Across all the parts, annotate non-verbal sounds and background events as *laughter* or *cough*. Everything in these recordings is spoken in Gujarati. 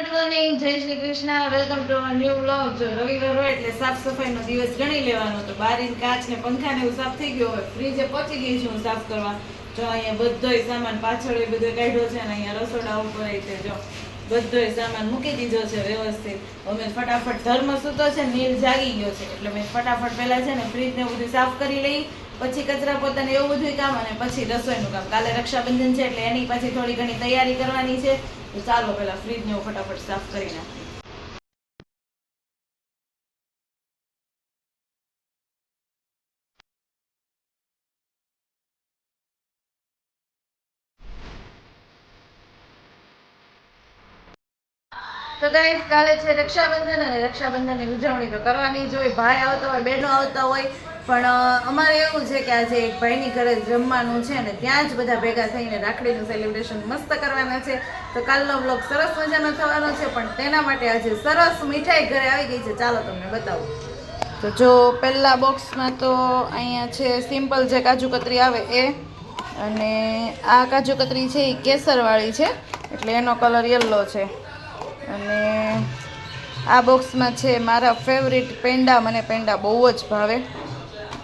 ગુડ મોર્નિંગ, જય Shri Krishna. Welcome to our new blog જો રવિવાર હોય એટલે સાફ સફાઈનો દિવસ ગણી લેવાનો તો બારીન કાચ ને પંખા ને એવું સાફ થઈ ગયો હોય ફ્રીજે પહોંચી ગઈ છું હું સાફ કરવા. જો અહીંયા બધોય સામાન પાછળ એ બધો કાઢ્યો છે અને અહીંયા રસોડા ઉપર છે, જો બધોય સામાન મૂકી દીધો છે વ્યવસ્થિત. અમે ફટાફટ ધર્મ સૂતો છે, નીર જાગી ગયો છે. એટલે મેં ફટાફટ પહેલા છે ને ફ્રીજ ને બધું સાફ કરી લઈ, પછી કચરા પોતાને એવું બધું કામ અને પછી રસોઈનું કામ. કાલે રક્ષાબંધન છે એટલે એની પાછી થોડી ઘણી તૈયારી કરવાની છે. તો ચાલો પહેલા ફ્રીજ ને ફટાફટ સાફ કરી નાખીએ. તો ગાઈસ કાલે છે રક્ષાબંધન અને રક્ષાબંધનની ઉજવણી તો કરવાની જ હોય. ભાઈ આવતા હોય, બહેનો આવતા હોય. પણ અમારે એવું છે કે આજે એક ભાઈની ઘરે જમવાનું છે ને ત્યાં જ બધા ભેગા થઈને રાખડીનું સેલિબ્રેશન મસ્ત કરવાના છે. તો કાલનો બ્લોગ સરસ મજાનો થવાનો છે, પણ તેના માટે આજે સરસ મીઠાઈ ઘરે આવી ગઈ છે. ચાલો તમને બતાવું. તો જો પહેલા બોક્સમાં તો અહીંયા છે સિમ્પલ જે કાજુ કતરી આવે એ અને આ કાજુ કતરી છે એ કેસરવાળી છે, એટલે એનો કલર યલો છે. અને આ બોક્સમાં છે મારા ફેવરિટ પેંડા, મને પેંડા બહુ જ ભાવે.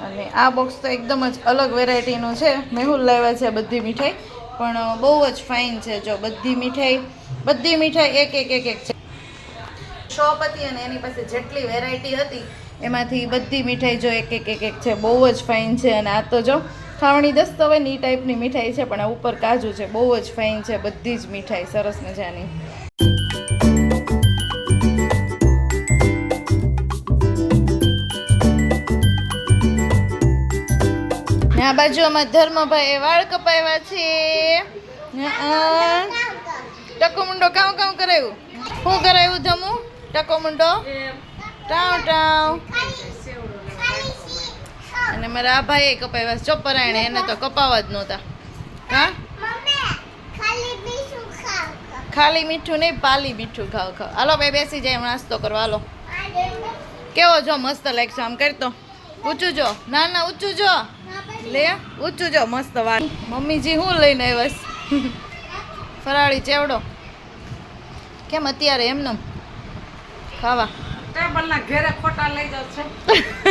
અને આ બોક્સ તો એકદમ જ અલગ વેરાયટીનું છે. મેહુલ લાવ્યા છે બધી મીઠાઈ. પણ બહુ જ ફાઇન છે જો બધી મીઠાઈ. બધી મીઠાઈ એક એક એક એક છે. શોપ હતી અને એની પાસે જેટલી વેરાયટી હતી, એમાંથી બધી મીઠાઈ જો એક એક એક એક છે. બહુ જ ફાઇન છે. અને આ તો જો ખાવણી દસ હોય ને એ ટાઈપની મીઠાઈ છે, પણ આ ઉપર કાજુ છે. બહુ જ ફાઇન છે. બધી જ મીઠાઈ સરસ મજાની. આ બાજુ અમારા ધર્મભાઈ વાળ કપાવ્યા છે. ટકો મુંડો કામ કામ કરાયું? શું કરાવ્યું ધમુ? ટકો મુંડો? ટાવ ટાવ અને મારા આ ભાઈએ કપાવ્યા છે. ચોપરાયણે એને તો કપાવા જ નહોતા. હા? ખાલી મીઠું નહીં, પાલી મીઠું ખાવ ખાવ. હાલો ભાઈ, બેસી જાય, નાસ્તો કરવા. હાલો. કેવો જો, મસ્ત લાગશે. આમ કરતો. ઊંચું જો. ના ના, ઊંચું જો. લે ઊંચું જો મસ્ત વાત મમ્મીજી હું લઈને આવ્યા? ફરાળી ચેવડો. કેમ અત્યારે એમને? ખાવા. ટેબલના ઘેરે ખોટા લઈ જાવ છે.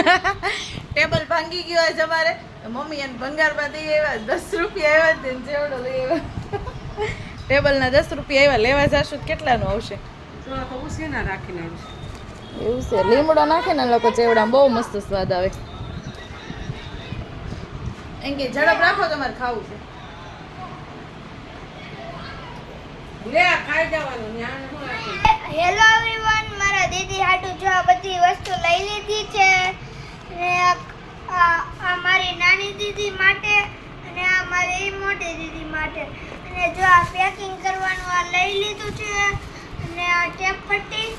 *laughs* ટેબલ ભાંગી ગયો હોય અમારે. મમ્મી એને ભંગારમાં દઈ આવ્યા દસ રૂપિયા આવ્યા તેને ચેવડો લઈ આવ્યા *laughs* ટેબલના દસ રૂપિયા આવ્યા લેવા જાશું કેટલાનું આવશે? એવું છે લીમડો નાખે ને લોકો ચેવડા બહુ મસ્ત સ્વાદ આવે. એમ કે ઝડપ રાખો, તમારે ખાવું છે. હેલો એવરીવન મારા દીદી હાટુ જો આ બધી વસ્તુ લઈ લીધી છે. ને આ મારી નાની દીદી માટે અને આ મારી મોટી દીદી માટે. અને જો આ પેકિંગ કરવાનું આ લઈ લીધું છે. અને આ ટેપ પટ્ટી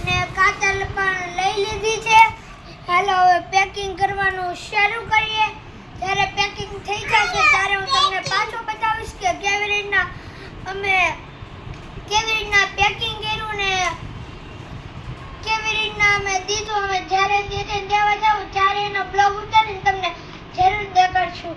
અને કાતલ પણ લઈ લીધી છે. હાલો હવે પેકિંગ કરવાનું શરૂ કરીએ. જ્યારે પેકિંગ થઈ જશે ત્યારે હું તમને પાછું બતાવીશ કે કેવી રીતના અમે કેવી રીતના પેકિંગ કર્યું ને કેવી રીતના અમે દીધું. અમે જ્યારે દેવા જાઉં ત્યારે એનો બ્લોગ ઉતારીને તમને જરૂર દેખાડશું.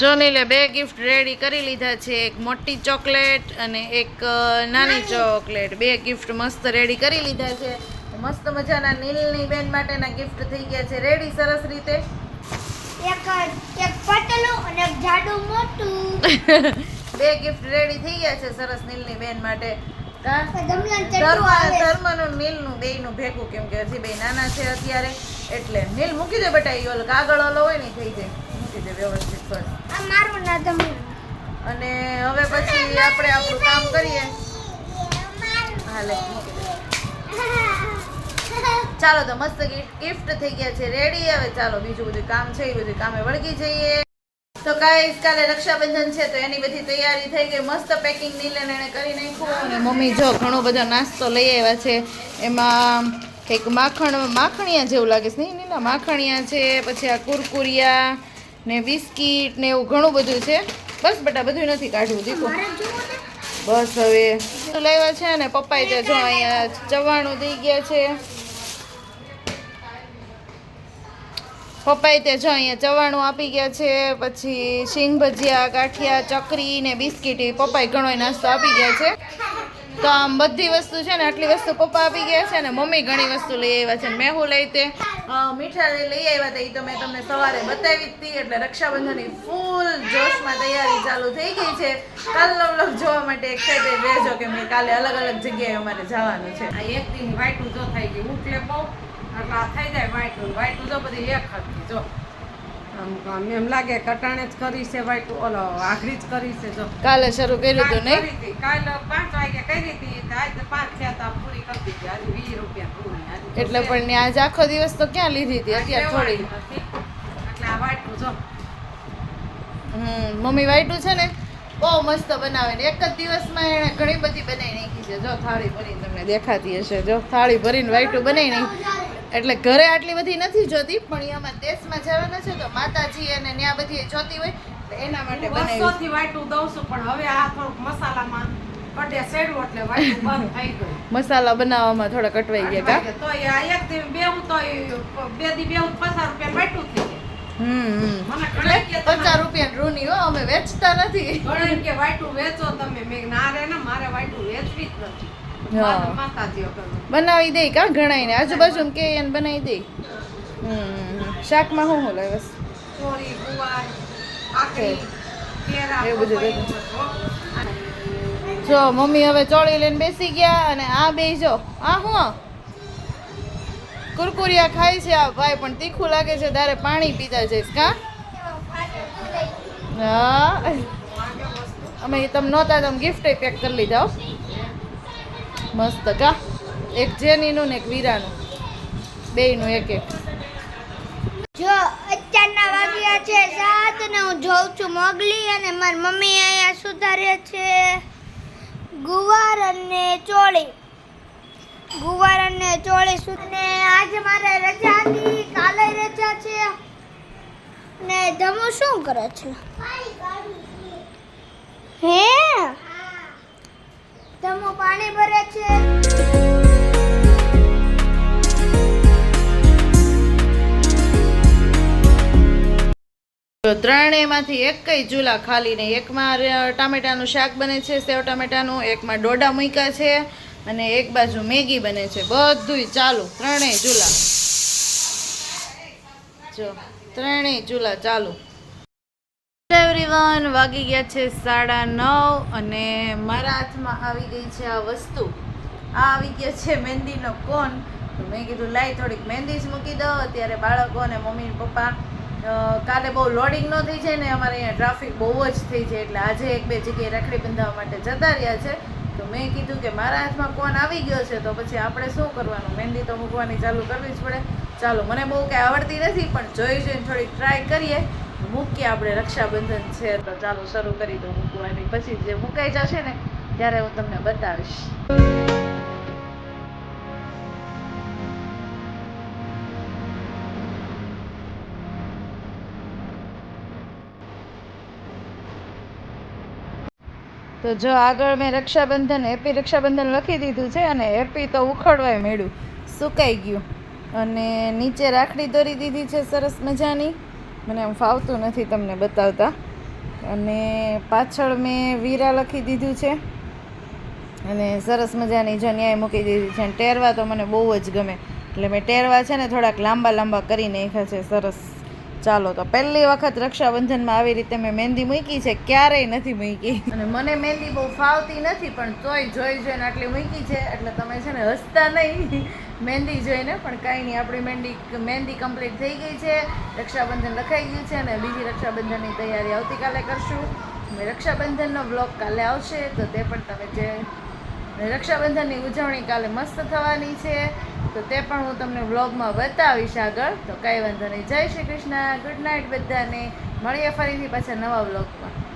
જો નીલે બે ગિફ્ટ રેડી કરી લીધા છે. એક મોટી ચોકલેટ અને એક નાની ચોકલેટ. બે ગિફ્ટ મસ્ત રેડી કરી લીધા છે. મસ્ત મજાના નીલની બેન માટેના ગિફ્ટ થઈ ગયા છે. રેડી સરસ રીતે? એક એક પતલું અને એક જાડું મોટું. *laughs* બે ગિફ્ટ રેડી થઈ ગયા છે સરસ નીલની બેન માટે. ધર્મનું નીલનું બેયનું ભેગું કેમ કે હજી બે નાના છે અત્યારે. એટલે નીલ મૂકી દે બટાઈ ઓલો કાગળ ઓલો હોય ને થઈ જાય. મૂકી દે વ્યવસ્થિત. આ મારું અને હવે પછી આપણે આપણું કામ કરીએ. હાલે. ચાલો તો મસ્ત ગિફ્ટ થઈ ગયા છે. રેડી હવે ચાલો બીજું બધું કામ છે એ બધું કામે વળગી જઈએ. તો ગાઈસ કાલે રક્ષાબંધન છે તો એની બધી તૈયારી થઈ ગઈ. મસ્ત પેકિંગ નીલે એને કરી નાખ્યું. અને મમ્મી જો ઘણો બધો નાસ્તો લઈ આવ્યા છે. એમાં કંઈક માખણ માખણિયા જેવું લાગે છે. નહીં નીલા માખણિયા છે પછી આ કુરકુરિયા ને બિસ્કીટ ને એવું ઘણું બધું છે. બસ બટા બધું નથી કાઢવું દીકું. બસ હવે. લેવા છે ને પપ્પાએ ત્યાં જો અહીંયા ચવાણું દઈ ગયા છે. પપ્પાએ ત્યાં જો અહીંયા ચવાણું આપી ગયા છે પછી શીંગ ભજીયા ગાંઠિયા ચકરી ને બિસ્કીટ એ પપ્પાએ ઘણો નાસ્તો આપી ગયા છે. તો આમ બધી વસ્તુ છે ને આટલી વસ્તુ પપ્પા આપી ગયા છે ને મમ્મી ઘણી વસ્તુ લઈ આવ્યા છે મેં હું લઈ તે મીઠા લઈ આવ્યા હતા એ તો મેં તમને સવારે બતાવી હતી એટલે રક્ષાબંધનની ફૂલ જોશમાં તૈયારી ચાલુ થઈ ગઈ છે. કાલનો vlog જોવા માટે એક્સાઇટેડ રહેજો કે મેં કાલે અલગ અલગ જગ્યાએ અમારે જવાનું છે. આ એક દિન વાઈટું જો થઈ ગયું ઉઠલે બહુ એટલે આ થઈ જાય વાઈટું વાઈટું જો બધી એક હતી જો. આમ એમ લાગે કટાણે જ કરી છે વાઈટું ઓલો આખરી જ કરી છે જો. કાલે શરૂ કર્યું હતું. નહીં કાલ પાંચ વાગે કરી હતી. આજે પાંચ થયા તા પૂરી કરી દીધી. આજે વીસ રૂપિયા એટલે પણ આજ આખો દિવસ તો ક્યાં લીધી હતી? અત્યારે થોડી. એટલે આ વાઈટું જો. હમ મમ્મી વાઈટું છે ને બહુ મસ્ત બનાવે ને. એક જ દિવસમાં એણે ઘણી બધી બનાવી નાખી છે. જો થાળી ભરીને તમને દેખાતી હશે. જો થાળી ભરીને વાઈટું બનાવી નાખી. એટલે ઘરે આટલી બધી નથી જોતી પણ અહીંયા દેશમાં જવાના છે તો માતાજી અને ત્યાં બધી જોતી હોય એના માટે વર્ષોથી વાટું દઉં છું પણ હવે આ થોડુંક મસાલામાં મસાલા બનાવવામાં થોડા કટવાઈ ગયા કા? તો એક દી બેવું તો બે દી બેવું પચાસ રૂપિયા વાઈટું થઈ પચાસ રૂપિયા રૂની હો અમે વેચતા નથી. કે વાટું વેચો તમે. મેં ના રે ને મારે વાટું વેચવી જ નથી. હા. બનાવી દઈ કા ઘણાઈને આજુબાજુ કે એને બનાવી હમ શાકમાં શું કાકડી કેળા એવું બધું. જો મમ્મી હવે ચોળી લઈને બેસી ગયા અને આ બે જો. આ હું? કુરકુરિયા ખાય છે આ ભાઈ પણ તીખું લાગે છે તારે પાણી પીતા જઈશ કા? હા. અમે તમે નહોતા તમે ગિફ્ટ પેક કરી લીધા હો. મસ્ત કા? એક જેનીનું ને એક વીરાનું. બેયનું એક એક. જો અત્યારના વાગ્યા છે સાત ને હું જોઉં છું મોગલી અને મારી મમ્મી અહીંયા સુધારે છે. ગુવાર અને ચોળી. ગુવાર અને ચોળી સુ- અને આજે મારે રજા હતી, કાલે રજા છે. ને જમું શું કરે છે હે ધમુ પાણી ભરે છે. ત્રણેયમાંથી એક કઈ ચૂલા ખાલી નહીં એકમાં ટામેટાનું શાક બને છે, સેવ ટામેટાનું, એકમાં ડોડા મૂક્યા છે અને એક બાજુ મેગી બને છે. બધુંય ચાલુ. ત્રણેય ચૂલા. જો, ત્રણેય ચૂલા ચાલુ. એવરીવન વાગી ગયા છે સાડા નવ અને મારા હાથમાં આવી ગઈ છે આ વસ્તુ. આ આવી ગયો છે મહેંદીનો કોન. મેં કીધું લાઈ થોડીક મહેંદી જ મૂકી દો અત્યારે બાળકો અને મમ્મી પપ્પા કાલે બહુ લોડિંગ ન થઈ જાય ને અમારે અહીંયા ટ્રાફિક બહુ જ થઈ જાય એટલે આજે એક બે જગ્યાએ રાખડી બંધાવવા માટે જતા રહ્યા છે. તો મેં કીધું કે મારા હાથમાં કોન આવી ગયો છે તો પછી આપણે શું કરવાનું? મહેંદી તો મૂકવાની ચાલુ કરવી જ પડે. ચાલો, મને બહુ કાંઈ આવડતી નથી, પણ જોઈ જોઈને થોડીક ટ્રાય કરીએ. મૂકીએ આપણે રક્ષાબંધન છે તો ચાલો શરૂ કરી દઉં મૂકવાની પછી જે મુકાઈ જશે ને ત્યારે હું તમને બતાવીશ. તો જો આગળ મેં રક્ષાબંધન, હેપી રક્ષાબંધન લખી દીધું છે અને હેપી તો ઉખડવાય મેળ્યું સુકાઈ ગયું. અને નીચે રાખડી દોરી દીધી છે સરસ મજાની. મને આમ ફાવતું નથી તમને બતાવતા. અને પાછળ મેં વીરા લખી દીધું છે. અને સરસ મજાની જન્યાએ મૂકી દીધી છે. અને ટેરવા તો મને બહુ જ ગમે. એટલે મેં ટેરવા છે ને થોડાક લાંબા લાંબા કરી નાખ્યા છે. સરસ. ચાલો તો પહેલી વખત રક્ષાબંધનમાં આવી રીતે મેં મહેંદી મૂકી છે. ક્યારેય નથી મૂકી. અને મને મહેંદી બહુ ફાવતી નથી, પણ તોય જોઈ જોઈને આટલી મૂકી છે. એટલે તમે છે ને હસતા નહીં. મહેંદી જોઈને, પણ કાંઈ નહીં, આપણી મહેંદી મહેંદી કમ્પ્લીટ થઈ ગઈ છે. રક્ષાબંધન લખાઈ ગયું છે અને બીજી રક્ષાબંધનની તૈયારી આવતીકાલે કરશું. રક્ષાબંધનનો બ્લોગ કાલે આવશે, તો તે પણ તમે જે રક્ષાબંધનની ઉજવણી કાલે મસ્ત થવાની છે. તો તે પણ હું તમને વ્લોગમાં બતાવીશ આગળ. તો કાંઈ વાંધો નહીં. જય શ્રી કૃષ્ણ. ગુડ નાઇટ બધાને. મળીએ ફરીથી પાછા નવા વ્લોગમાં